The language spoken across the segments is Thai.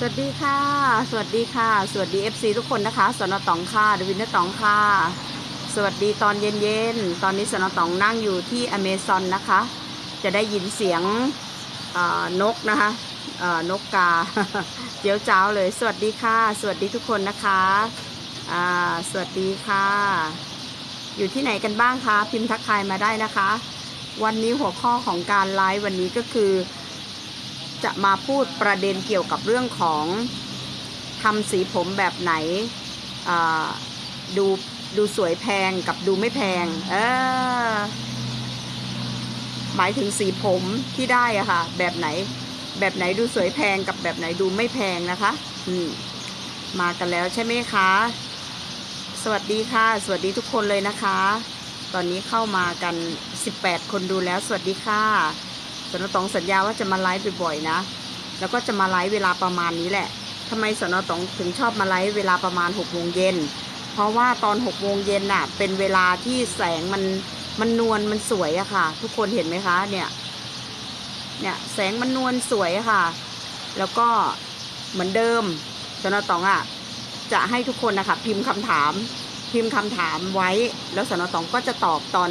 สวัสดีค่ะ สวัสดีค่ะ สวัสดี FC ทุกคนนะคะสนตองค่ะดวินเนอร์ตองค่ะ สวัสดีตอนเย็นๆ ตอนนี้สนตองนั่งอยู่ที่อเมซอนนะคะ จะได้ยินเสียงนกนะคะนกกา เจียวจ้าวเลย สวัสดีค่ะ สวัสดีทุกคนนะคะสวัสดีค่ะ อยู่ที่ไหนกันบ้างคะ พิมพ์ทักทายมาได้นะคะ วันนี้หัวข้อของการไลฟ์วันนี้ก็คือ จะมาพูดประเด็นเกี่ยวกับเรื่องของทำสีผมแบบไหนดูดูสวยแพงกับดูไม่แพง เออ หมายถึงสีผมที่ได้อะค่ะ แบบไหน แบบไหนดูสวยแพงกับแบบไหนดูไม่แพงนะคะ อืม มากันแล้วใช่ไหมคะ สวัสดีค่ะ สวัสดีทุกคนเลยนะคะ ตอนนี้เข้ามากัน 18 คนดูแล้ว สวัสดีค่ะ สนตองสัญญาว่าจะมาไลฟ์บ่อยๆนะ แล้วก็จะมาไลฟ์เวลาประมาณนี้แหละทำไมสนตองถึงชอบมาไลฟ์เวลาประมาณ6โมงเย็นเพราะว่าตอน6โมงเย็นน่ะ เป็นเวลาที่แสงมันมันนวลมันสวยอะค่ะ ทุกคนเห็นไหมคะ เนี่ย เนี่ยแสงมันนวลสวยอะค่ะ แล้วก็เหมือนเดิมสนตองอะจะให้ทุกคนนะคะพิมพ์คำถามพิมพ์คำถามไว้ แล้วสนตองก็จะตอบตอน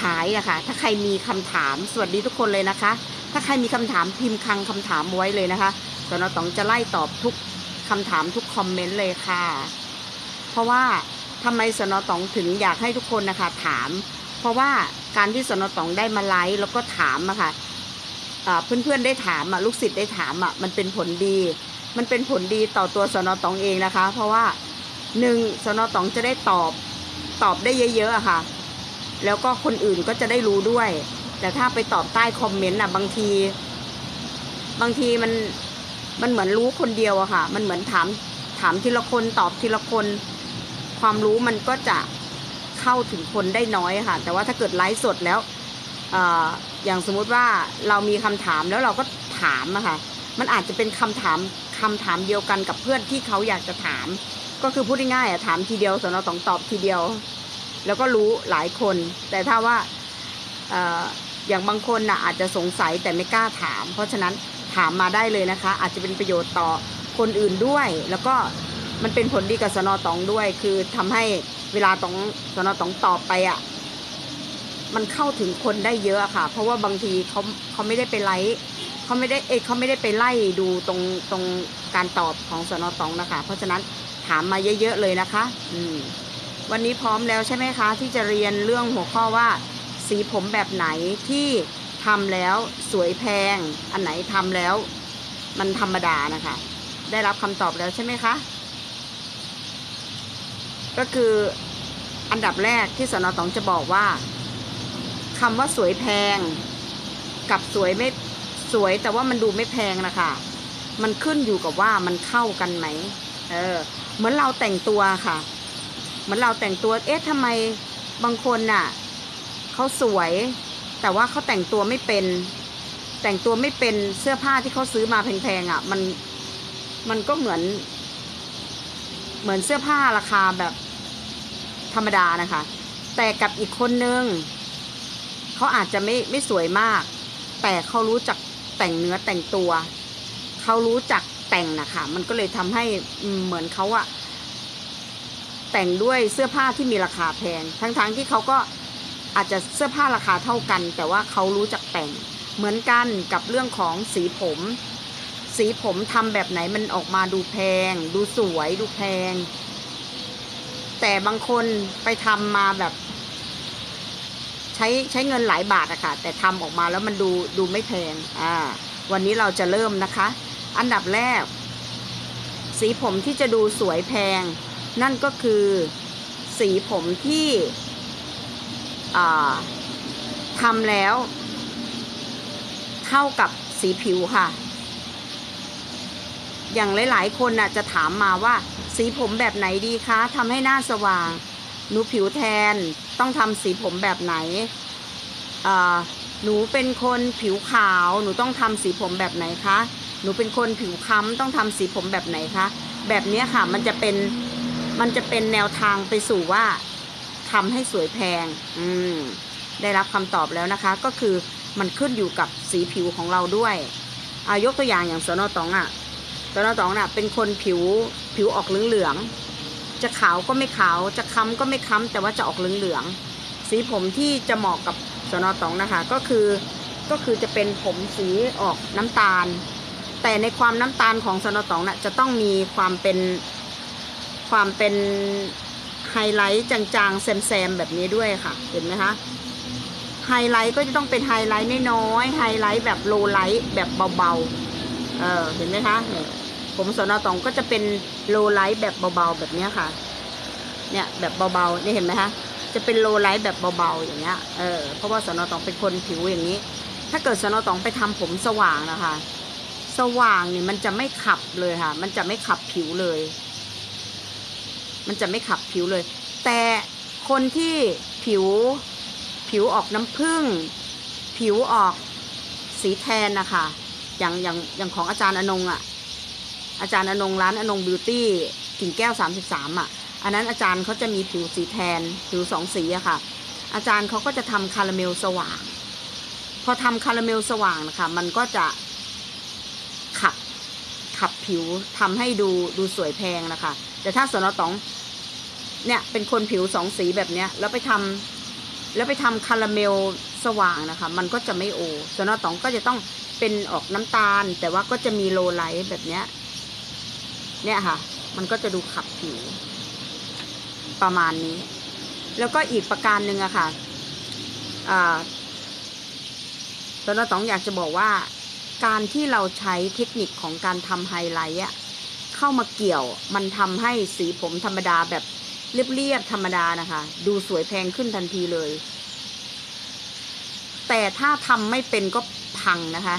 ท้ายอะค่ะ ถ้าใครมีคำถามสวัสดีทุกคนเลยนะคะ ถ้าใครมีคำถามพิมพ์คังคำถามไว้เลยนะคะสนตองจะไล่ตอบทุกคำถามทุกคอมเมนต์เลยค่ะ เพราะว่าทำไมสนตองถึงอยากให้ทุกคนนะคะถาม เพราะว่าการที่สนตองได้มาไลฟ์แล้วก็ถามอะค่ะอ่าเพื่อนๆได้ถามอะลูกศิษย์ได้ถามอะมันเป็นผลดี มันเป็นผลดีต่อตัวสนตองเองนะคะ เพราะว่าหนึ่งสนตองจะได้ตอบตอบได้เยอะๆอะค่ะ แล้วก็คนอื่นก็จะได้รู้ด้วย แต่ถ้าไปตอบใต้คอมเมนต์อะบางที บางทีมันมันเหมือนรู้คนเดียวอะค่ะ มันเหมือนถามถามทีละคนตอบทีละคน ความรู้มันก็จะเข้าถึงคนได้น้อยค่ะ แต่ว่าถ้าเกิดไลฟ์สดแล้วออย่างสมมุติว่าเรามีคำถามแล้วเราก็ถามอะค่ะ มันอาจจะเป็นคำถามคำถามเดียวกันกับเพื่อนที่เขาอยากจะถาม ก็คือพูดง่ายๆอะถามทีเดียวสนตองตอบทีเดียว แล้วก็รู้หลายคน แต่ถ้าว่าอย่างบางคนน่ะอาจจะสงสัยแต่ไม่กล้าถาม เพราะฉะนั้นถามมาได้เลยนะคะ อาจจะเป็นประโยชน์ต่อคนอื่นด้วย แล้วก็มันเป็นผลดีกับสนอตองด้วย คือทำให้เวลาตองสนอตองตอบไปอะมันเข้าถึงคนได้เยอะค่ะ เพราะว่าบางทีเขาเขาไม่ได้ไปไลค์เขาไม่ได้เอเขาไม่ได้ไปไล่ดูตรงตรงการตอบของสนอตองนะคะ เพราะฉะนั้นถามมาเยอะๆเลยนะคะ อืม วันนี้พร้อมแล้วใช่ไหมคะ ที่จะเรียนเรื่องหัวข้อว่า สีผมแบบไหนที่ทำแล้วสวยแพง อันไหนทำแล้ว มันธรรมดานะคะ ได้รับคำตอบแล้วใช่ไหมคะ ก็คืออันดับแรกที่สนตองจะบอกว่าคำว่าสวยแพง กับสวยไม่สวยแต่ว่ามันดูไม่แพงนะคะมันขึ้นอยู่กับว่ามันเข้ากันไหมเออเหมือนเราแต่งตัวค่ะ เหมือนเราแต่งตัว เอ๊ะทำไมบางคนน่ะเขาสวย แต่ว่าเขาแต่งตัวไม่เป็น แต่งตัวไม่เป็นเสื้อผ้าที่เขาซื้อมาแพงๆอะ มันมันก็เหมือน เหมือนเสื้อผ้าราคาแบบธรรมดานะคะ แต่กับอีกคนนึงเขาอาจจะไม่ไม่สวยมาก แต่เขารู้จักแต่งเนื้อแต่งตัว เขารู้จักแต่งนะคะ มันก็เลยทำให้เหมือนเขาอะ แต่งด้วยเสื้อผ้าที่มีราคาแพง ทั้งๆทที่เขาก็อาจจะเสื้อผ้าราคาเท่ากัน แต่ว่าเขารู้จักแต่ง เหมือนกันกับเรื่องของสีผม สีผมทำแบบไหนมันออกมาดูแพง ดูสวยดูแพง แต่บางคนไปทำมาแบบ ใช้ใช้เงินหลายบาทอะค่ะ แต่ทำออกมาแล้วมันดูดูไม่แพง อ่า วันนี้เราจะเริ่มนะคะ อันดับแรก สีผมที่จะดูสวยแพง นั่นก็คือสีผมที่ทำแล้วเข้ากับสีผิวค่ะ อย่างหลายๆ คนน่ะจะถามมาว่า สีผมแบบไหนดีคะทำให้หน้าสว่างหนูผิวแทนต้องทำสีผมแบบไหนหนูเป็นคนผิวขาว หนูต้องทำสีผมแบบไหนคะ หนูเป็นคนผิวค้ำต้องทำสีผมแบบไหนคะ แบบนี้ค่ะมันจะเป็น มันจะเป็นแนวทางไปสู่ว่าทำให้สวยแพง อืม ได้รับคำตอบแล้วนะคะ ก็คือมันขึ้นอยู่กับสีผิวของเราด้วยอายกตัวอย่างอย่างสนอตองอะ่ะสนอตองน่ะ เป็นคนผิวผิวออกเหลืองๆจะขาวก็ไม่ขาว จะค้ำก็ไม่ค้ำแต่ว่าจะออกเหลืองๆสีผมที่จะเหมาะกับสนอตองนะคะ ก็คือก็คือจะเป็นผมสีออกน้ำตาล แต่ในความน้ำตาลของสนอตองน่ะจะต้องมีความเป็น ความเป็นไฮไลท์จางๆแซมๆแบบนี้ด้วยค่ะ เห็นไหมคะ ไฮไลท์ก็จะต้องเป็นไฮไลท์น้อยๆไฮไลท์แบบโลไลท์แบบเบาๆเออเห็นไหมคะผมสนอตองก็จะเป็นโลไลท์แบบเบาๆแบบนี้ค่ะ เนี่ยแบบเบาๆนี่เห็นไหมคะจะเป็นโลไลท์แบบเบาๆอย่างเงี้ยเออเพราะว่าสนอตองเป็นคนผิวอย่างนี้ ถ้าเกิดสนอตองไปทำผมสว่างนะคะ สว่างเนี่ยมันจะไม่ขับเลยค่ะ มันจะไม่ขับผิวเลย มันจะไม่ขับผิวเลย แต่คนที่ผิวผิวออกน้ำผึ้งผิวออกสีแทนนะคะอย่างอย่างอย่างของอาจารย์อนงอะ่ะอาจารย์อนงร้านอนงบิวตี้กิ่งแก้ว 33อะอันนั้นอาจารย์เขาจะมีผิวสีแทน ผิวสองสีอะค่ะ อาจารย์เขาก็จะทำคาราเมลสว่าง พอทำคาราเมลสว่างนะคะมันก็จะขับขับผิวทำให้ดูดูสวยแพงนะคะ แต่ถ้าสนอตอง เนี่ยเป็นคนผิวสองสีแบบเนี้ยแล้วไปทำแล้วไปทำคาราเมลสว่างนะคะ มันก็จะไม่โอสนอตองก็จะต้องเป็นออกน้ำตาล แต่ว่าก็จะมีโลไลท์แบบเนี้ยเนี่ยค่ะ มันก็จะดูขับผิว ประมาณนี้ แล้วก็อีกประการหนึ่งอะค่ะอ่าสนอตองอยากจะบอกว่า การที่เราใช้เทคนิคของการทำไฮไลท์อะเข้ามาเกี่ยว มันทำให้สีผมธรรมดาแบบ เรียบๆธรรมดานะคะ ดูสวยแพงขึ้นทันทีเลย แต่ถ้าทำไม่เป็นก็พังนะคะ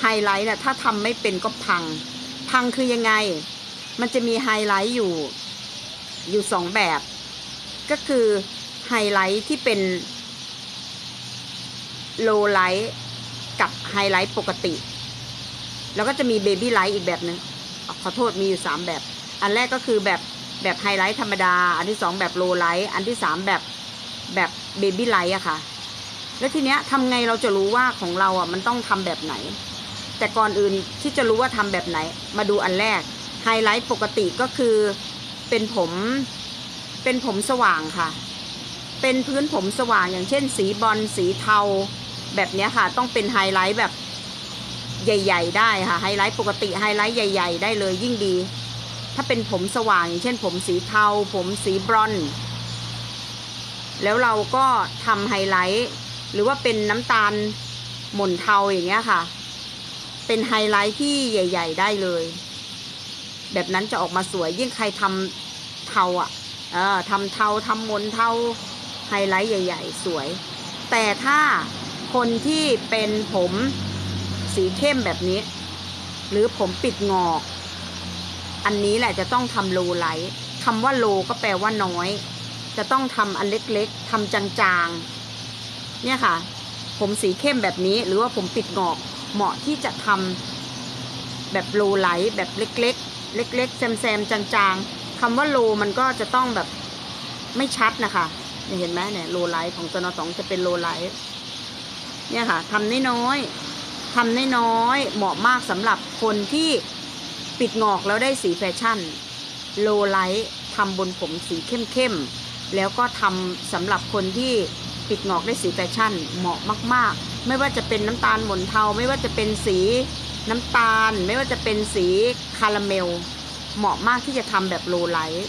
ไฮไลท์นะถ้าทำไม่เป็นก็พัง พังคือยังไง มันจะมีไฮไลท์อยู่ อยู่สองแบบ ก็คือไฮไลท์ที่เป็นโลไลท์กับไฮไลท์ปกติ แล้วก็จะมีเบบี้ไลท์อีกแบบหนึง่งขอโทษมีอยู่สามแบบ อันแรกก็คือแบบ แบบไฮไลท์ธรรมดา อันที่สองแบบโลไลท์อันที่สามแบบแบบเบบี้ไลท์อะค่ะ แล้วทีเนี้ยทำไงเราจะรู้ว่าของเราอะมันต้องทำแบบไหน แต่ก่อนอื่นที่จะรู้ว่าทำแบบไหน มาดูอันแรกไฮไลท์ปกติก็คือเป็นผมเป็นผมสว่างค่ะ เป็นพื้นผมสว่างอย่างเช่น สีบอลสีเทา แบบเนี้ยค่ะ ต้องเป็นไฮไลท์แบบใหญ่ ๆ ได้ค่ะไฮไลท์ปกติไฮไลท์ใหญ่ ๆ ได้เลยยิ่งดี ถ้าเป็นผมสว่างอย่างเช่น ผมสีเทา ผมสีบรอน แล้วเราก็ทำไฮไลท์ หรือว่าเป็นน้ำตาลหม่นเทาอย่างเงี้ยค่ะ เป็นไฮไลท์ที่ใหญ่ ๆ ได้เลย แบบนั้นจะออกมาสวยยิ่งใครทำเทาอะเออทำเทาทำหมนเทาไฮไลท์ใหญ่ ๆ สวย แต่ถ้าคนที่เป็นผมสีเข้มแบบนี้ หรือผมปิดงอก อันนี้แหละจะต้องทำโลไลท์คำว่าโลก็แปลว่าน้อย จะต้องทำอันเล็กๆทำจางๆ เนี่ยค่ะ ผมสีเข้มแบบนี้หรือว่าผมปิดงอกเหมาะที่จะทำแบบโลไลท์แบบเล็กๆ เล็กๆแซมๆจางๆคำว่าโลมันก็จะต้องแบบไม่ชัดนะคะเห็นไหมเนี่ยโลไลท์ของจนสองจะเป็นโลไลท์เนี่ยค่ะทำน้อยๆทำน้อยๆเหมาะมากสำหรับคนที่ ปิดงอกแล้วได้สีแฟชั่น โลไลท์ทำบนผมสีเข้มๆ แล้วก็ทำสำหรับคนที่ปิดงอกได้สีแฟชั่นเหมาะมาก ๆ ไม่ว่าจะเป็นน้ำตาลหม่นเทา ไม่ว่าจะเป็นสีน้ำตาล ไม่ว่าจะเป็นสีคาราเมล เหมาะมากที่จะทำแบบโลไลท์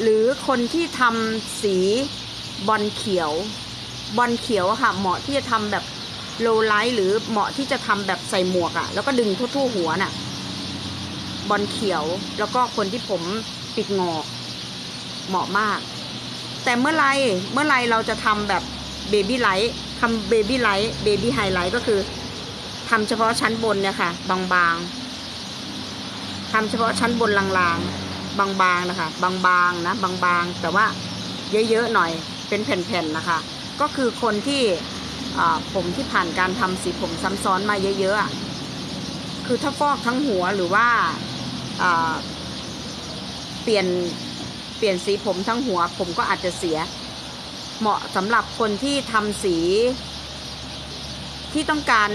หรือคนที่ทำสีบอลเขียว บอลเขียวค่ะเหมาะที่จะทำแบบ โลไลท์หรือเหมาะที่จะทำแบบใส่หมวกอะแล้วก็ดึงทั่วๆหัวน่ะ บอลเขียวแล้วก็คนที่ผมปิดงอก เหมาะมาก แต่เมื่อไรเมื่อไรเราจะทำแบบเบบี้ไลท์ทำเบบี้ไลท์เบบี้ไฮไลท์ก็คือทำเฉพาะชั้นบนเนี่ยค่ะ บางๆทำเฉพาะชั้นบนลางๆ บางๆนะคะ บางๆนะ บางๆ แต่ว่าเยอะๆหน่อยเป็นแผ่นๆนะคะ ก็คือคนที่ ผมที่ผ่านการทำสีผมซ้ำซ้อนมาเยอะๆคือถ้าฟอกทั้งหัวหรือว่าอ่าเปลี่ยนเปลี่ยนสีผมทั้งหัว ผมก็อาจจะเสีย เหมาะสำหรับคนที่ทำสี ที่ต้องการ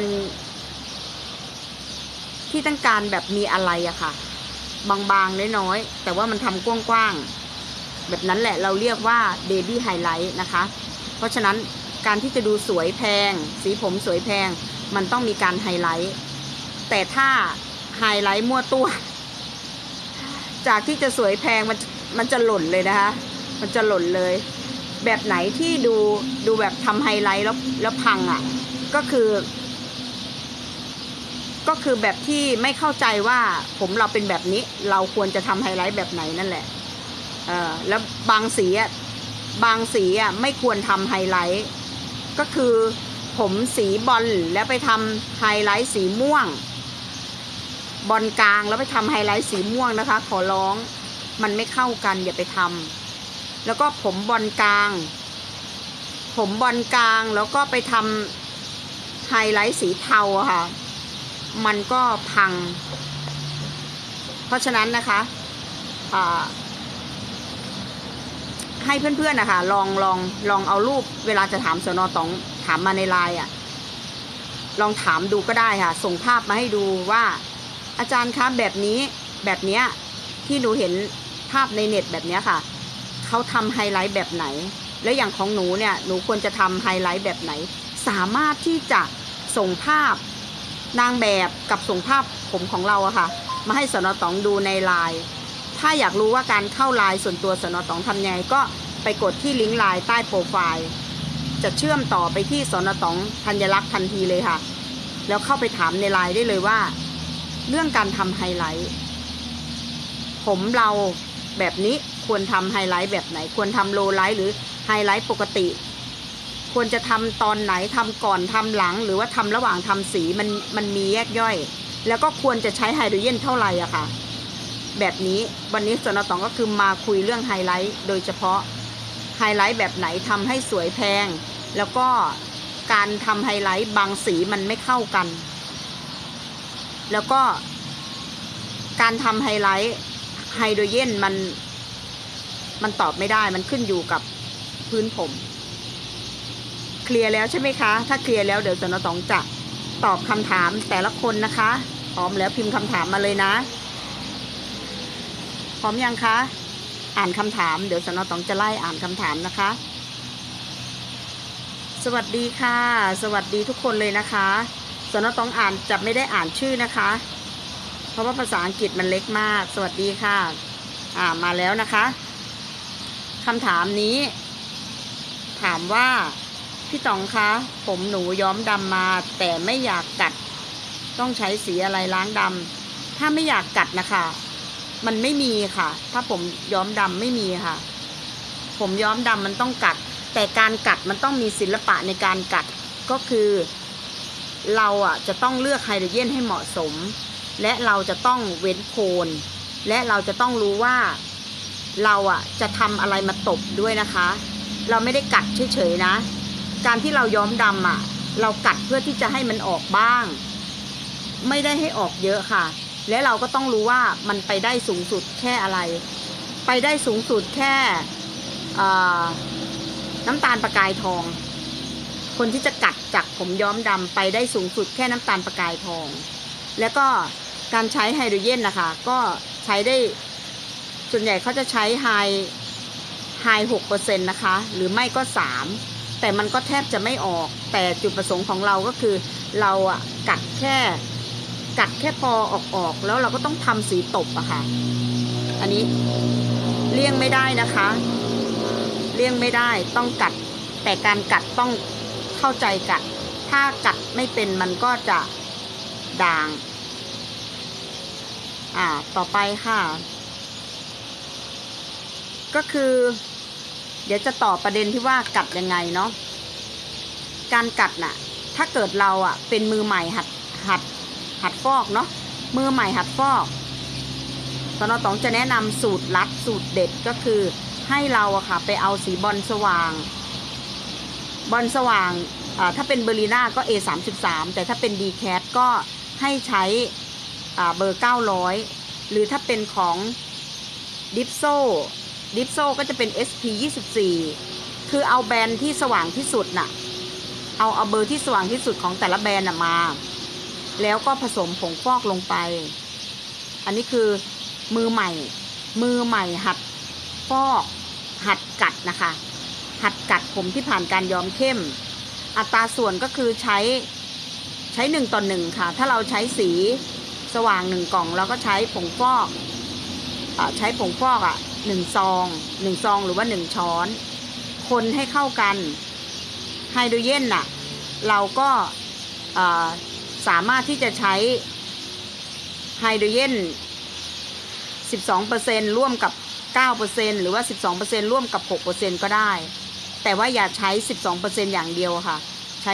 ที่ต้องการแบบมีอะไรอะค่ะ บางๆน้อยๆแต่ว่ามันทำกว้างๆแบบนั้นแหละเราเรียกว่าเบบี้ไฮไลท์นะคะ เพราะฉะนั้น การที่จะดูสวยแพง สีผมสวยแพง มันต้องมีการไฮไลท์ แต่ถ้าไฮไลท์มั่วตัว จากที่จะสวยแพงมันมันจะหล่นเลยนะคะ มันจะหล่นเลย แบบไหนที่ดูดูแบบทำไฮไลท์แล้วแล้วพังอะ่ะ ก็คือ ก็คือแบบที่ไม่เข้าใจว่าผมเราเป็นแบบนี้ เราควรจะทำไฮไลท์แบบไหนนั่นแหละเออแล้วบางสีอะบางสีอะไม่ควรทำไฮไลท์ ก็คือ ผมสีบอลแล้วไปทำไฮไลท์สีม่วง บอลกลางแล้วไปทำไฮไลท์สีม่วงนะคะ ขอร้องมันไม่เข้ากันอย่าไปทำแล้วก็ผมบอลกลาง ผมบอลกลางแล้วก็ไปทำไฮไลท์สีเทาค่ะ มันก็พัง เพราะฉะนั้นนะคะอ่า ให้เพื่อนๆนะคะลองลองลองเอารูปเวลาจะถามสนอตองถามมาในไลน์อะ ลองถามดูก็ได้ค่ะ ส่งภาพมาให้ดูว่า อาจารย์คะแบบนี้แบบเนี้ยที่หนูเห็นภาพในเน็ตแบบเนี้ยค่ะเขาทำไฮไลท์แบบไหน แล้วอย่างของหนูเนี่ยหนูควรจะทำไฮไลท์แบบไหน สามารถที่จะส่งภาพนางแบบกับส่งภาพผมของเราอะค่ะ มาให้สนอตองดูในไลน์ ถ้าอยากรู้ว่าการเข้าไลน์ส่วนตัวสนอตองทำยังไงก็ไปกดที่ลิงก์ไลน์ใต้โปรไฟล์จะเชื่อมต่อไปที่สนตองธัญลักษณ์ทันทีเลยค่ะ แล้วเข้าไปถามในไลน์ได้เลยว่า เรื่องการทำไฮไลท์ ผมเราแบบนี้ควรทำไฮไลท์แบบไหน ควรทำโลไลท์หรือไฮไลท์ปกติ ควรจะทำตอนไหนทำก่อนทำหลัง หรือว่าทำระหว่างทำสีมันมันมีแยกย่อย แล้วก็ควรจะใช้ไฮโดรเจนเท่าไหร่อะค่ะ แบบนี้วันนี้สนตองก็คือมาคุยเรื่องไฮไลท์โดยเฉพาะไฮไลท์แบบไหนทำให้สวยแพง แล้วก็การทำไฮไลท์บางสีมันไม่เข้ากัน แล้วก็ การทำไฮไลท์ไฮโดรเจนมันมันตอบไม่ได้มันขึ้นอยู่กับพื้นผม เคลียร์แล้วใช่ไหมคะ ถ้าเคลียร์แล้วเดี๋ยวสนตองจะตอบคำถามแต่ละคนนะคะพร้อมแล้วพิมพ์คำถามมาเลยนะ พร้อมยังคะ อ่านคำถาม เดี๋ยวสนตองจะไล่อ่านคำถามนะคะ สวัสดีค่ะ สวัสดีทุกคนเลยนะคะ สนตองอ่านจะไม่ได้อ่านชื่อนะคะ เพราะว่าภาษาอังกฤษมันเล็กมาก สวัสดีค่ะ อ่ามาแล้วนะคะคำถามนี้ ถามว่าพี่ต๋องคะผมหนูย้อมดำมา แต่ไม่อยากกัด ต้องใช้สีอะไรล้างดำถ้าไม่อยากกัดนะคะ มันไม่มีค่ะ ถ้าผมย้อมดำไม่มีค่ะ ผมย้อมดำมันต้องกัด แต่การกัดมันต้องมีศิลปะในการกัดก็คือ เราอะจะต้องเลือกไฮโดรเจนให้เหมาะสม และเราจะต้องเว้นโคน และเราจะต้องรู้ว่า เราอะจะทำอะไรมาตบด้วยนะคะ เราไม่ได้กัดเฉยๆนะ การที่เราย้อมดำอะ เรากัดเพื่อที่จะให้มันออกบ้าง ไม่ได้ให้ออกเยอะค่ะ และเราก็ต้องรู้ว่ามันไปได้สูงสุดแค่อะไร ไปได้สูงสุดแค่น้ำตาลประกายทอง คนที่จะกัดจากผมย้อมดำไปได้สูงสุดแค่น้ำตาลประกายทอง แล้วก็การใช้ไฮโดรเจนนะคะ ก็ใช้ได้ส่วนใหญ่เขาจะใช้ไฮไฮหกเปอร์เซ็นต์นะคะ หรือไม่ก็สามแต่มันก็แทบจะไม่ออก แต่จุดประสงค์ของเราก็คือ เราอะกัดแค่ กัดแค่พอออกออกแล้วเราก็ต้องทำสีตบอะค่ะ อันนี้เลี่ยงไม่ได้นะคะ เลี่ยงไม่ได้ต้องกัด แต่การกัดต้องเข้าใจกัด ถ้ากัดไม่เป็นมันก็จะด่าง อ่าต่อไปค่ะ ก็คือ เดี๋ยวจะต่อประเด็นที่ว่ากัดยังไงเนาะการกัดน่ะ ถ้าเกิดเราอะ เป็นมือใหม่หัดหัด หัดฟอกเนาะมือใหม่หัดฟอกสนอตองจะแนะนำสูตรลัดสูตรเด็ดก็คือให้เราอะค่ะ ไปเอาสีบอลสว่าง บอลสว่างถ้าเป็นเบอร์ลีน่าก็ A 3 3 แต่ถ้าเป็น d c a t ก็ให้ใช้อ่าเบอร์ 900 หรือถ้าเป็นของดิฟโซดิฟโซก็จะเป็น SP 24 คือเอาแบรนด์ที่สว่างที่สุดน่ะ เอาเอาเบอร์ที่สว่างที่สุดของแต่ละแบรนด์มา แล้วก็ผสมผงฟอกลงไป อันนี้คือมือใหม่ มือใหม่หัดฟอก หัดกัดนะคะ หัดกัดผมที่ผ่านการย้อมเข้ม อัตราส่วนก็คือใช้ใช้หนึ่งต่อหนึ่งค่ะ ถ้าเราใช้สีสว่างหนึ่งกล่องเราก็ใช้ผงฟอกอใช้ผงฟอกอะหนึ่งซองหนึ่งซองหรือว่าหนึ่งช้อน คนให้เข้ากันไฮโดรเจนน่ะ เราก็อ่า สามารถที่จะใช้ไฮโดรเจน12%ร่วมกับ 9%หรือว่า 12%ร่วมกับ 6%ก็ได้ แต่ว่าอย่าใช้ 12%อย่างเดียวค่ะ ใช้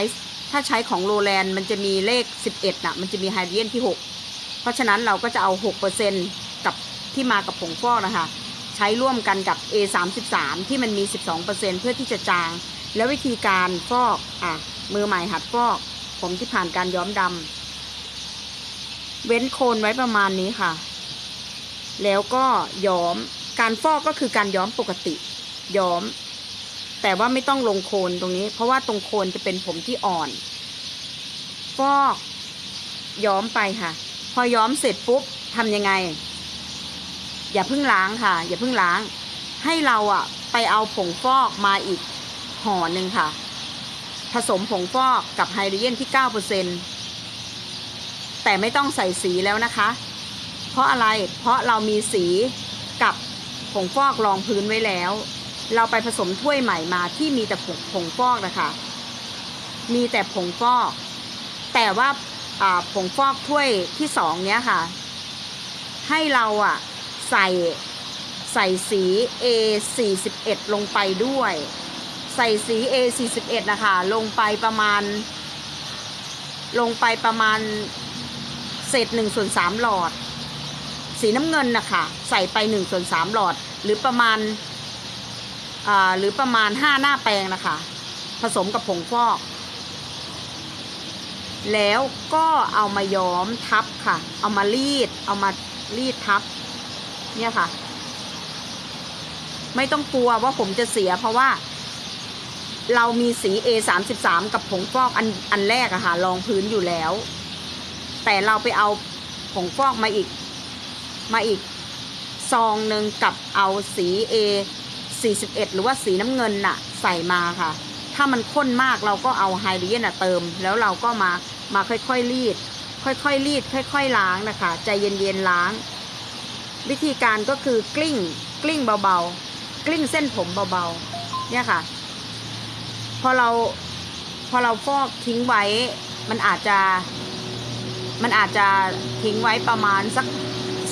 ถ้าใช้ของโรแลนด์มันจะมีเลข 11น่ะมันจะมีไฮโดรเจนที่ 6 เพราะฉะนั้นเราก็จะเอา 6%กับที่มากับผงฟอกนะคะ ใช้ร่วมกันกับ A33 ที่มันมี 12%เพื่อที่จะจาง แล้ววิธีการฟอกอะมือใหม่หัดฟอก ผมที่ผ่านการย้อมดำเว้นโคนไว้ประมาณนี้ค่ะ แล้วก็ย้อมการฟอกก็คือการย้อมปกติย้อม แต่ว่าไม่ต้องลงโคนตรงนี้ เพราะว่าตรงโคนจะเป็นผมที่อ่อน ฟอกย้อมไปค่ะ พอย้อมเสร็จปุ๊บทำยังไง อย่าเพิ่งล้างค่ะ อย่าเพิ่งล้าง ให้เราอะไปเอาผงฟอกมาอีกห่อหนึ่งค่ะ ผสมผงฟอกกับไฮโดรเจนที่ 9%แต่ไม่ต้องใส่สีแล้วนะคะ เพราะอะไร เพราะเรามีสีกับผงฟอกรองพื้นไว้แล้ว เราไปผสมถ้วยใหม่มาที่มีแต่ผงผงฟอกนะคะ มีแต่ผงฟอก แต่ว่าผงฟอกถ้วยที่สองเนี้ยค่ะ ให้เราอะใส่ใส่สี A 4 1 ลงไปด้วย ใส่สี A 4 1 นะคะลงไปประมาณ ลงไปประมาณเศษหนึ่งส่วนสามหลอด สีน้ำเงินนะคะใส่ไปหนึ่งส่วนสามหลอด หรือประมาณาหรือประมาณห้าหน้าแปรงนะคะ ผสมกับผงฟอก แล้วก็เอามาย้อมทับค่ะ เอามารีด เอามารีดทับ เนี่ยค่ะ ไม่ต้องกลัวว่าผมจะเสียเพราะว่า เรามีสี A 3 3กับผงฟอกอันอันแรกอะค่ะรองพื้นอยู่แล้ว แต่เราไปเอาผงฟอกมาอีกมาอีกซองหนึ่งกับเอาสี A 41 หรือว่าสีน้ำเงินน่ะใส่มาค่ะ ถ้ามันข้นมากเราก็เอาไฮโดรเจนอะเติม แล้วเราก็มามาค่อยๆรีด ค่อยๆรีด ค่อยๆล้างนะคะ ใจเย็นๆล้าง วิธีการก็คือกลิ้งกลิ้งเบาๆ กลิ้งเส้นผมเบาๆ เนี่ยค่ะ อเราพอเราฟอกทิ้งไว้ มันอาจจะ มันอาจจะทิ้งไว้ประมาณสัก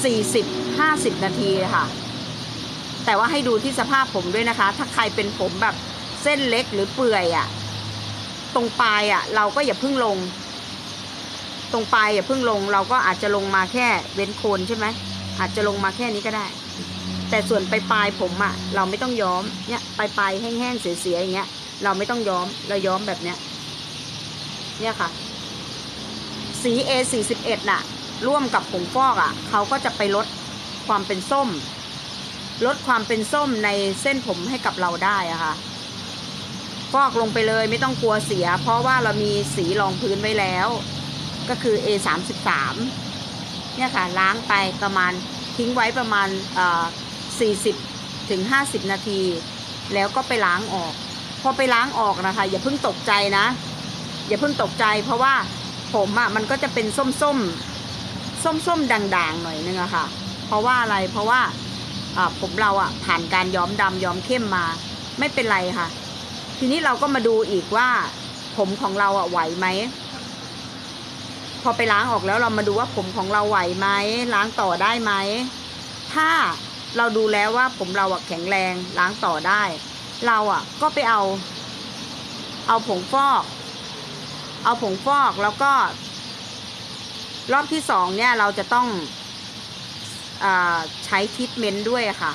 40 50 นาทีค่ะ แต่ว่าให้ดูที่สภาพผมด้วยนะคะ ถ้าใครเป็นผมแบบเส้นเล็กหรือเปื่อยอะ่ะ ตรงปลายอะ่ะ เราก็อย่าพิ่งลง ตรงปลายอย่าพิ่งลง เราก็อาจจะลงมาแค่เว้นโคนใช่ไหมอาจจะลงมาแค่นี้ก็ได้ แต่ส่วนปลายปลายผมอะ่ะ เราไม่ต้องย้อมเนี่ยปลายปลายแห้งๆเสียๆอย่างเงี้ย เราไม่ต้องย้อม เราย้อมแบบเนี้ย เนี่ยค่ะ สี A 4 1 น่ะ ร่วมกับผงฟอกอะ่ะ เขาก็จะไปลดความเป็นส้ม ลดความเป็นส้มในเส้นผมให้กับเราได้อะค่ะ ฟอกลงไปเลยไม่ต้องกลัวเสีย เพราะว่าเรามีสีรองพื้นไว้แล้ว ก็คือ A 3 3 เนี่ยค่ะ ล้างไปประมาณทิ้งไว้ประมาณเอ่อ40ถึง50 นาที แล้วก็ไปล้างออก พอไปล้างออกนะคะ อย่าเพิ่งตกใจนะ อย่าเพิ่งตกใจ เพราะว่าผมอะ่ะมันก็จะเป็นส้มส้มส้มส้มด่างๆหน่อยนึงอะค่ะ เพราะว่าอะไรเพราะว่าผมเราอะ่ะผ่านการย้อมดำย้อมเข้มมา ไม่เป็นไรค่ะ ทีนี้เราก็มาดูอีกว่า ผมของเราอะ่ะไหวไหมพอไปล้างออกแล้วเรามาดูว่าผมของเราไหวไหมล้างต่อได้ไหมถ้าเราดูแล้วว่าผมเราอะแข็งแรงล้างต่อได้ เราอะก็ไปเอา เอาผงฟอก เอาผงฟอกแล้วก็ รอบที่สองเนี่ยเราจะต้องอใช้ทรีทเมนต์ด้วยค่ะ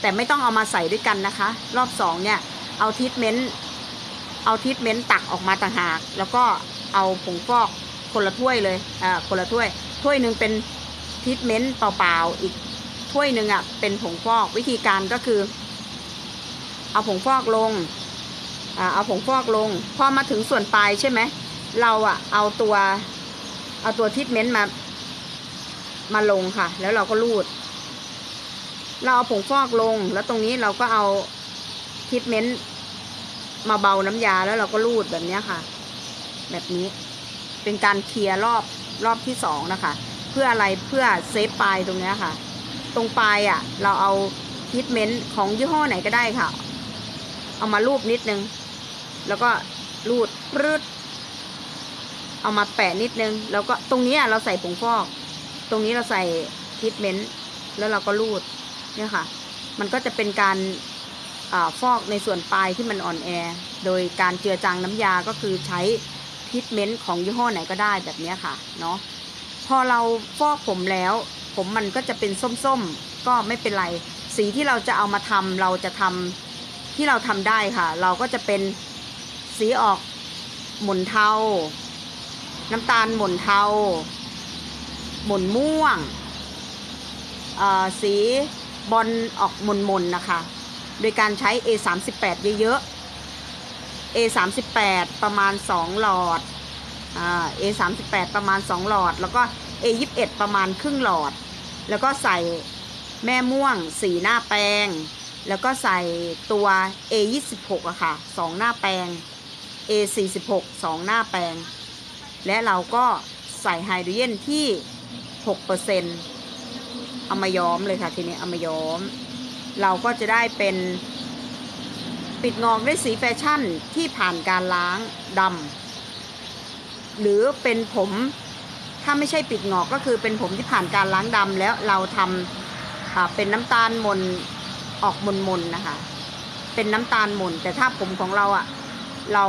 แต่ไม่ต้องเอามาใส่ด้วยกันนะคะ รอบสองเนี่ย เอาทรีทเมนต์เอาทรีทเมนต์ตักออกมาต่างหาก แล้วก็เอาผงฟอกคนละถ้วยเลยอ่าคนละถ้วย ถ้วยหนึ่งเป็นทรีทเมนต์เปล่าๆอีกถ้วยหนึ่งอะเป็นผงฟอกวิธีการก็คือ เอาผงฟอกลงอ่าเอาผงฟอกลง พอมาถึงส่วนปลายใช่ไหม เราอะเอาตัวเอาตัวทิทเมนต์มา มาลงค่ะ แล้วเราก็รูด เราเอาผงฟอกลง แล้วตรงนี้เราก็เอาทิทเมนต์มาเบาน้ำยาแล้วเราก็รูดแบบนี้ค่ะ แบบนี้เป็นการเคลียร์รอบรอบที่สองนะคะ เพื่ออะไรเพื่อเซฟปลายตรงนี้ค่ะ ตรงปลายอะ่ะ เราเอาทิทเมนต์ของยี่ห้อไหนก็ได้ค่ะ เอามารูปนิดนึง แล้วก็รูดปรืดเอามาแปะนิดนึง แล้วก็ตรงนี้เราใส่ผงฟอก ตรงนี้เราใส่ทิทเมนต์แล้วเราก็รูดเนี่ยค่ะ มันก็จะเป็นการอาฟอกในส่วนปลายที่มันอ่อนแอ โดยการเจือจางน้ำยาก็คือใช้ทิทเมนต์ของยี่ห้อไหนก็ได้แบบนี้ค่ะเนาะพอเราฟอกผมแล้ว ผมมันก็จะเป็นส้มๆ ก็ไม่เป็นไร สีที่เราจะเอามาทำเราจะทำ ที่เราทำได้ค่ะ เราก็จะเป็นสีออกหม่นเทา น้ำตาลหม่นเทา หม่นม่วงสีบอลออกหม่นๆนะคะ โดยการใช้ A38 เยอะๆ A38 ประมาณ 2 หลอดอ่า A38 ประมาณ 2 หลอด แล้วก็ A21 ประมาณครึ่งหลอด แล้วก็ใส่แม่ม่วงสีหน้าแปรง แล้วก็ใส่ตัว A26 อะค่ะ2หน้าแปรง A46 2หน้าแปรงและเราก็ใส่ไฮโดรเจนที่6%เอามาย้อมเลยค่ะทีนี้เอามาย้อม เราก็จะได้เป็นปิดงอกด้วยสีแฟชั่นที่ผ่านการล้างดำหรือเป็นผมถ้าไม่ใช่ปิดงอกก็คือเป็นผมที่ผ่านการล้างดำแล้วเราทำเป็นน้ำตาลมน ออกมนมนนะคะ เป็นน้ำตาลมน แต่ถ้าผมของเราอะเรา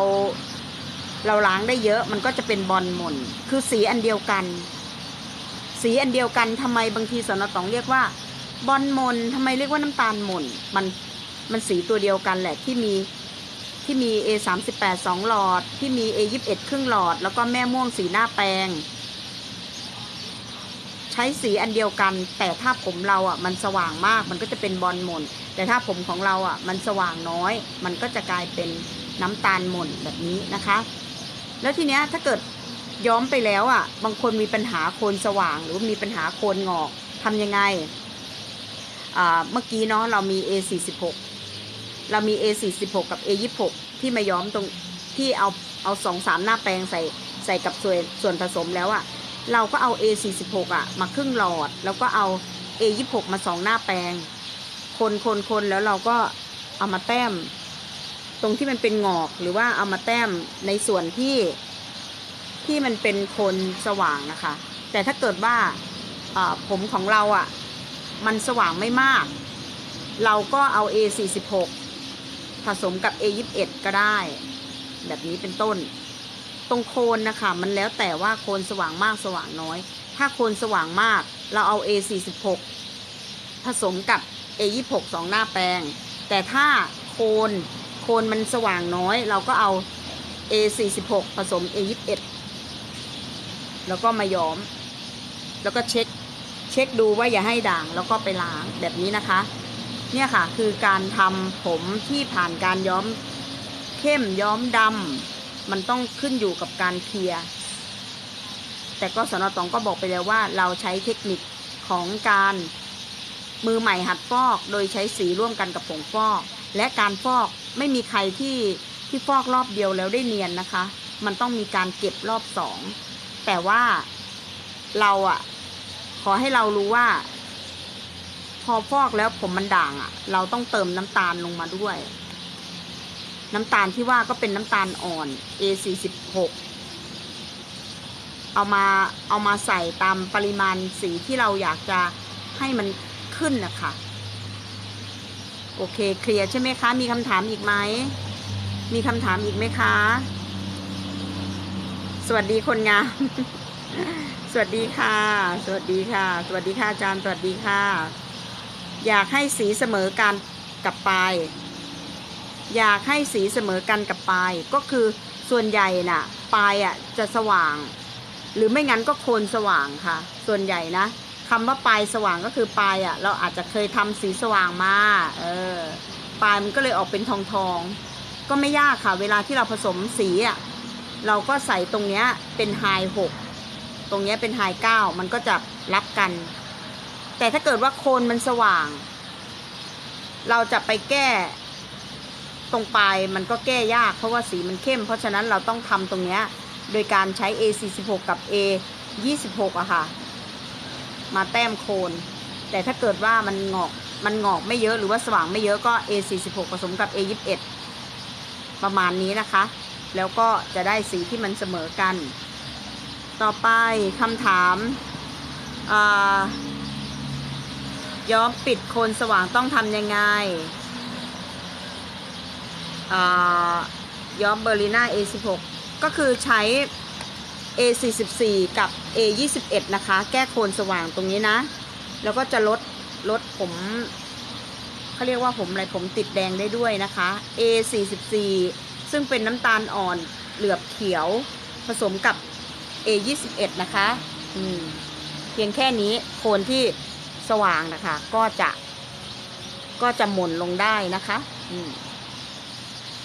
เราล้างได้เยอะมันก็จะเป็นบอลมน คือสีอันเดียวกัน สีอันเดียวกันทำไมบางทีสนตองเรียกว่า บอลมนทำไมเรียกว่าน้ำตาลมน มันมันสีตัวเดียวกันแหละที่มีที่มี A 3 8 2หลอด ที่มี A 21ครึ่งหลอด แล้วก็แม่ม่วงสีหน้าแปลง ใช้สีอันเดียวกัน แต่ถ้าผมเราอะมันสว่างมากมันก็จะเป็นบอลมน แต่ถ้าผมของเราอะมันสว่างน้อย มันก็จะกลายเป็นน้ำตาลมนแบบนี้นะคะ แล้วทีเนี้ยถ้าเกิดย้อมไปแล้วอะ บางคนมีปัญหาโคนสว่าง หรือมีปัญหาโคนงอกทำยังไงเมื่อกี้เนาะเรามี A46 เรามี A46 กับ A26 ที่มาย้อมตรงที่เอาเอาสองสามหน้าแปลงใส่ใส่กับส่วนส่วนผสมแล้วอะเราก็เอา A46 อะมาครึ่งหลอด แล้วก็เอา A26 มาสองหน้าแปลง คนคนคนแล้วเราก็เอามาแต้ม ตรงที่มันเป็นงอกหรือว่าเอามาแต้มในส่วนที่ที่มันเป็นโคนสว่างนะคะ แต่ถ้าเกิดว่าผมของเราอะ มันสว่างไม่มาก เราก็เอา A46 ผสมกับ A21 ก็ได้ แบบนี้เป็นต้น ตรงโคนนะคะมันแล้วแต่ว่าโคนสว่างมากสว่างน้อย ถ้าโคนสว่างมาก เราเอา A46 ผสมกับ A26 สองหน้าแปลง แต่ถ้าโคนโคนมันสว่างน้อย เราก็เอา A46 ผสม A21 แล้วก็มาย้อม แล้วก็เช็คเช็คดูว่าอย่าให้ด่างแล้วก็ไปล้างแบบนี้นะคะ เนี่ยค่ะคือการทำผมที่ผ่านการย้อมเข้มย้อมดำมันต้องขึ้นอยู่กับการเคลียร์แต่ก็สนตองก็บอกไปแล้วว่าเราใช้เทคนิคของการ มือใหม่หัดฟอกโดยใช้สีร่วมกันกับผงฟอก และการฟอกไม่มีใครที่ที่ฟอกรอบเดียวแล้วได้เนียนนะคะ มันต้องมีการเก็บรอบสองแต่ว่าเราอะขอให้เรารู้ว่า พอฟอกแล้วผมมันด่างอะเราต้องเติมน้ำตาลลงมาด้วย น้ำตาลที่ว่าก็เป็นน้ำตาลอ่อน A46 เอามาเอามาใส่ตามปริมาณสีที่เราอยากจะให้มัน ขึ้นนะคะโอเคเคลียร์ใช่ไหมคะ มีคำถามอีกไหม มีคำถามอีกไหมคะ สวัสดีคนงาม สวัสดีค่ะ สวัสดีค่ะ สวัสดีค่ะอาจารย์ สวัสดีค่ะ อยากให้สีเสมอกันกับปลาย อยากให้สีเสมอกันกับปลาย ก็คือส่วนใหญ่น่ะปลายอะจะสว่าง หรือไม่งั้นก็โคนสว่างค่ะ ส่วนใหญ่นะ คำว่าปลายสว่างก็คือปลายอะ เราอาจจะเคยทำสีสว่างมา เออ ปลายมันก็เลยออกเป็นทองทอง ก็ไม่ยากค่ะ เวลาที่เราผสมสีอะ เราก็ใส่ตรงเนี้ยเป็นไฮหก ตรงเนี้ยเป็นไฮเก้า มันก็จะรับกัน แต่ถ้าเกิดว่าโคนมันสว่าง เราจะไปแก้ตรงปลายมันก็แก้ยากเพราะว่าสีมันเข้ม เพราะฉะนั้นเราต้องทำตรงเนี้ยโดยการใช้ A46 กับ A26 อะค่ะ มาแต้มโคน แต่ถ้าเกิดว่ามันงอกมันงอกไม่เยอะหรือว่าสว่างไม่เยอะก็ A46 ผสมกับ A21 ประมาณนี้นะคะ แล้วก็จะได้สีที่มันเสมอกัน ต่อไปคำถามาย้อมปิดโคนสว่างต้องทำยังไงย้อมเบอร์ลิน่า A16 ก็คือใช้ A44 กับ A21 นะคะ แก้โคนสว่างตรงนี้นะ แล้วก็จะลดลดผมเขาเรียกว่าผมอะไรผมติดแดงได้ด้วยนะคะ A44 ซึ่งเป็นน้ำตาลอ่อนเหลือบเขียวผสมกับ A21 นะคะอืมเพียงแค่นี้โคนที่สว่างนะคะ ก็จะ ก็จะหม่นลงได้นะคะ อืม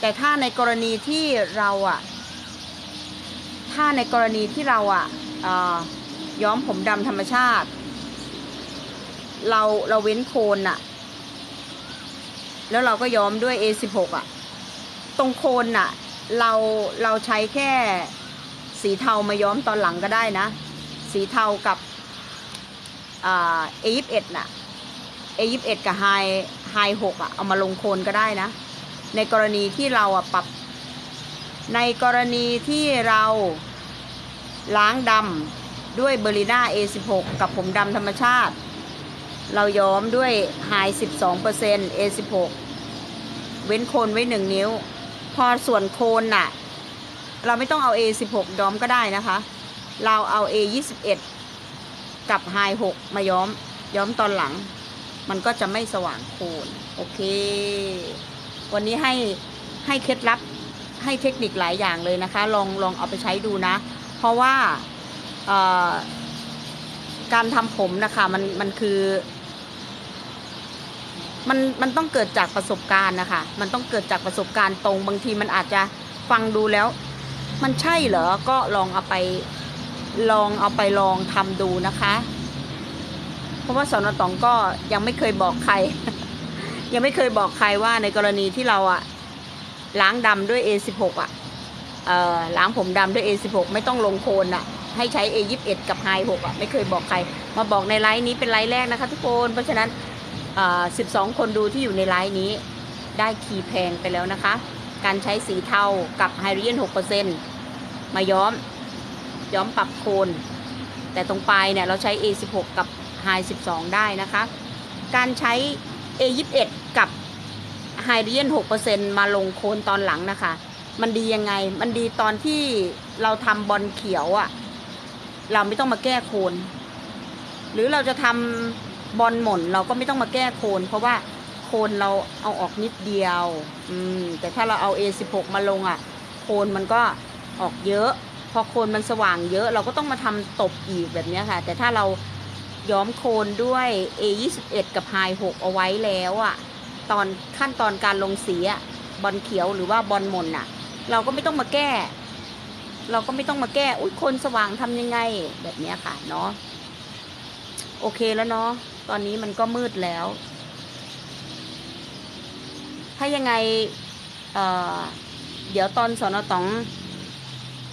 แต่ถ้าในกรณีที่เราอะ ถ้าในกรณีที่เราอะเอ่อย้อมผมดำธรรมชาติ เราเราเว้นโคนอะแล้วเราก็ย้อมด้วย A16 อะตรงโคนน่ะเราเราใช้แค่สีเทามาย้อมตอนหลังก็ได้นะ สีเทากับเอ่า A21 น่ะ A21 กับ High High 6อะเอามาลงโคนก็ได้นะ ในกรณีที่เราอะปรับ ในกรณีที่เราล้างดำด้วยเบอร์ลิน่า A16 กับผมดำธรรมชาติ เราย้อมด้วยไฮ12% A16 เว้นโคนไว้ 1 นิ้ว พอส่วนโคนน่ะ เราไม่ต้องเอา A16 ย้อมก็ได้นะคะ เราเอา A21 กับไฮ6มาย้อมย้อมตอนหลัง มันก็จะไม่สว่างโคน โอเค วันนี้ให้ให้เคล็ดลับ ให้เทคนิคหลายอย่างเลยนะคะ ลองลองเอาไปใช้ดูนะ เพราะว่าการทำผมนะคะมันมันคือ มันมันต้องเกิดจากประสบการณ์นะคะ มันต้องเกิดจากประสบการณ์ตรงบางทีมันอาจจะฟังดูแล้ว มันใช่เหรอ ก็ลองเอาไปลองเอาไปลองทำดูนะคะ เพราะว่าสอนตองก็ยังไม่เคยบอกใคร ยังไม่เคยบอกใครว่าในกรณีที่เราอะ ล้างดำด้วย A16 อะเอ่อล้างผมดำด้วย A16 ไม่ต้องลงโคนอะ ให้ใช้ A21 กับ High 6อะไม่เคยบอกใคร มาบอกในไลฟ์นี้เป็นไลฟ์แรกนะคะทุกคน เพราะฉะนั้นเอ่อ12 คนดูที่อยู่ในไลฟ์นี้ ได้คีย์แพงไปแล้วนะคะ การใช้สีเทากับไฮเรียน6%มาย้อม ย้อมปรับโคน แต่ตรงปลายเนี่ยเราใช้ A16 กับ High 12 ได้นะคะ การใช้ A21 กับ ไฮเรียน6%มาลงโคนตอนหลังนะคะ มันดียังไง มันดีตอนที่เราทำบอลเขียวอะ่ะ เราไม่ต้องมาแก้โคน หรือเราจะทำบอลหม่นเราก็ไม่ต้องมาแก้โคน เพราะว่าโคนเราเอาออกนิดเดียว อืม แต่ถ้าเราเอา A16 มาลงอะ่ะ โคนมันก็ออกเยอะ พอโคนมันสว่างเยอะ เราก็ต้องมาทำตบอีกแบบนี้ค่ะ แต่ถ้าเราย้อมโคนด้วย A21 กับ High 6เอาไว้แล้วอะ่ะ ตอนขั้นตอนการลงสีอะบอลเขียวหรือว่าบอลมนอะเราก็ไม่ต้องมาแก้ เราก็ไม่ต้องมาแก้ อุ้ยคนสว่างทำยังไง แบบเนี้ยค่ะเนาะโอเคแล้วเนาะตอนนี้มันก็มืดแล้ว ถ้ายังไงเเดี๋ยวตอนสอนอตอง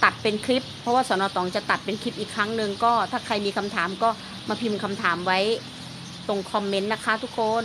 ตัดเป็นคลิป เพราะว่าสอนอตองจะตัดเป็นคลิปอีกครั้งหนึ่งก็ถ้าใครมีคำถามก็มาพิมพ์คำถามไว้ตรงคอมเมนต์นะคะทุกคน